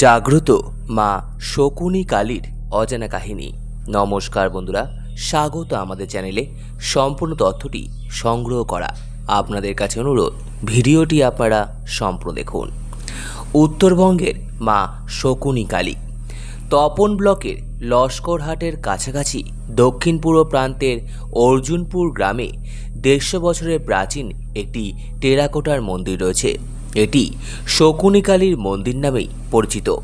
জাগ্রত মা শকুনি কালীর অজানা কাহিনী। নমস্কার বন্ধুরা, স্বাগত আমাদের চ্যানেলে। সম্পূর্ণ তথ্যটি সংগ্রহ করা আপনাদের কাছে অনুরোধ, ভিডিওটি আপনারা সম্পূর্ণ দেখুন। উত্তরবঙ্গের মা শকুনি কালী, তপন ব্লকের লস্করহাটের কাছাকাছি দক্ষিণ পূর্ব প্রান্তের অর্জুনপুর গ্রামে দেড়শো বছরের প্রাচীন একটি টেরাকোটার মন্দির রয়েছে। এটি শকুনি কালীর মন্দির নামেই পরিচিত।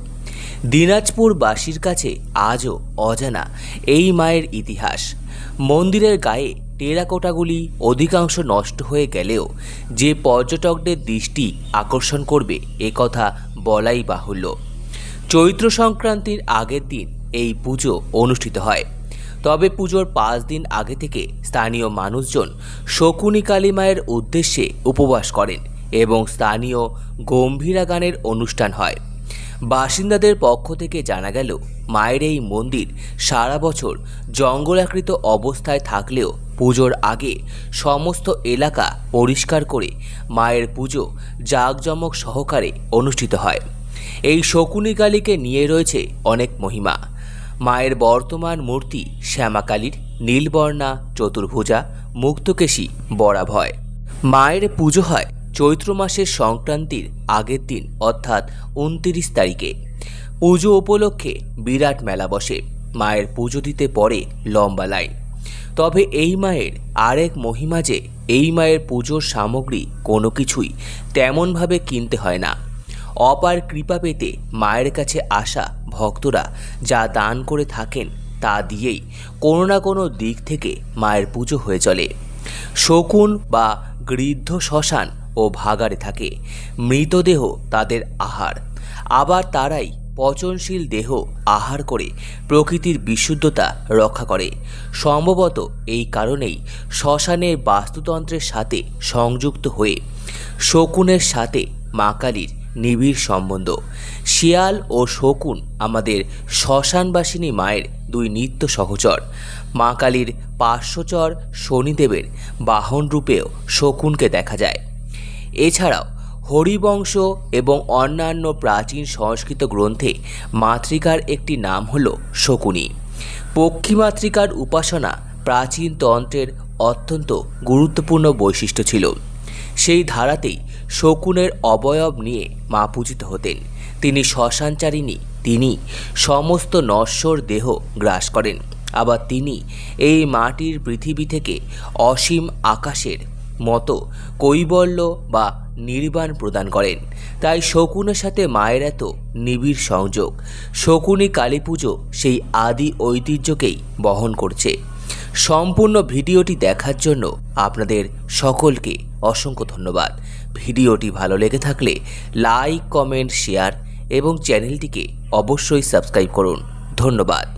দিনাজপুরবাসীর কাছে আজও অজানা এই মায়ের ইতিহাস। মন্দিরের গায়ে টেরাকোটাগুলি অধিকাংশ নষ্ট হয়ে গেলেও যে পর্যটকদের দৃষ্টি আকর্ষণ করবে একথা বলাই বাহুল্য। চৈত্র সংক্রান্তির আগের দিন এই পুজো অনুষ্ঠিত হয়। তবে পুজোর পাঁচ দিন আগে থেকে স্থানীয় মানুষজন শকুনি কালী মায়ের উদ্দেশ্যে উপবাস করেন। এবং স্থানীয় গম্ভীরা গানের অনুষ্ঠান হয়। বাসিন্দাদের পক্ষ থেকে জানা গেল, মায়ের এই মন্দির সারা বছর জঙ্গলাকৃত অবস্থায় থাকলেও পুজোর আগে সমস্ত এলাকা পরিষ্কার করে মায়ের পুজো জাঁকজমক সহকারে অনুষ্ঠিত হয়। এই শকুনি কালীকে নিয়ে রয়েছে অনেক মহিমা। মায়ের বর্তমান মূর্তি শ্যামাকালীর নীলবর্ণা, চতুর্ভুজা, মুক্তকেশী, বরাভয়। মায়ের পুজো হয় চৈত্র মাসের সংক্রান্তির আগের দিন, অর্থাৎ উনতিরিশ তারিখে। পুজো উপলক্ষে বিরাট মেলা বসে, মায়ের পুজো দিতে পরে লম্বা লাইন। তবে এই মায়ের আরেক মহিমা যে, এই মায়ের পুজোর সামগ্রী কোনো কিছুই তেমনভাবে কিনতে হয় না। অপার কৃপা পেতে মায়ের কাছে আসা ভক্তরা যা দান করে থাকেন তা দিয়েই কোনো না কোনো দিক থেকে মায়ের পুজো হয়ে চলে। শকুন বা গৃদ্ধ শ্মশান ও ভাগাড়ে থাকে। মৃতদেহ তাদের আহার। আবার তারাই পচনশীল দেহ আহার করে প্রকৃতির বিশুদ্ধতা রক্ষা করে। সম্ভবত এই কারণেই শ্মশানের বাস্তুতন্ত্রের সাথে সংযুক্ত হয়ে শকুনের সাথে মা কালীর নিবিড় সম্বন্ধ। শিয়াল ও শকুন আমাদের শ্মশানবাসিনী মায়ের দুই নিত্য সহচর। মা কালীর পার্শ্বচর শনিদেবের বাহন রূপেও শকুনকে দেখা যায়। এছাড়াও হরিবংশ এবং অন্যান্য প্রাচীন সংস্কৃত গ্রন্থে মাতৃকার একটি নাম হল শকুনি। পক্ষী মাতৃকার উপাসনা প্রাচীন তন্ত্রের অত্যন্ত গুরুত্বপূর্ণ বৈশিষ্ট্য ছিল। সেই ধারাতেই শকুনের অবয়ব নিয়ে মা পূজিত হতেন। তিনি শ্মশানচারিণী, তিনি সমস্ত নশ্বর দেহ গ্রাস করেন। আবার তিনি এই মাটির পৃথিবী থেকে অসীম আকাশের মতো কৈবল্য বা নির্বাণ প্রদান করেন। তাই শকুনের সাথে মায়ের এত নিবিড় সংযোগ। শকুনি কালী পুজো সেই আদি ঐতিহ্যকেই বহন করছে। সম্পূর্ণ ভিডিওটি দেখার জন্য আপনাদের সকলকে অসংখ্য ধন্যবাদ। ভিডিওটি ভালো লেগে থাকলে লাইক, কমেন্ট, শেয়ার এবং চ্যানেলটিকে অবশ্যই সাবস্ক্রাইব করুন। ধন্যবাদ।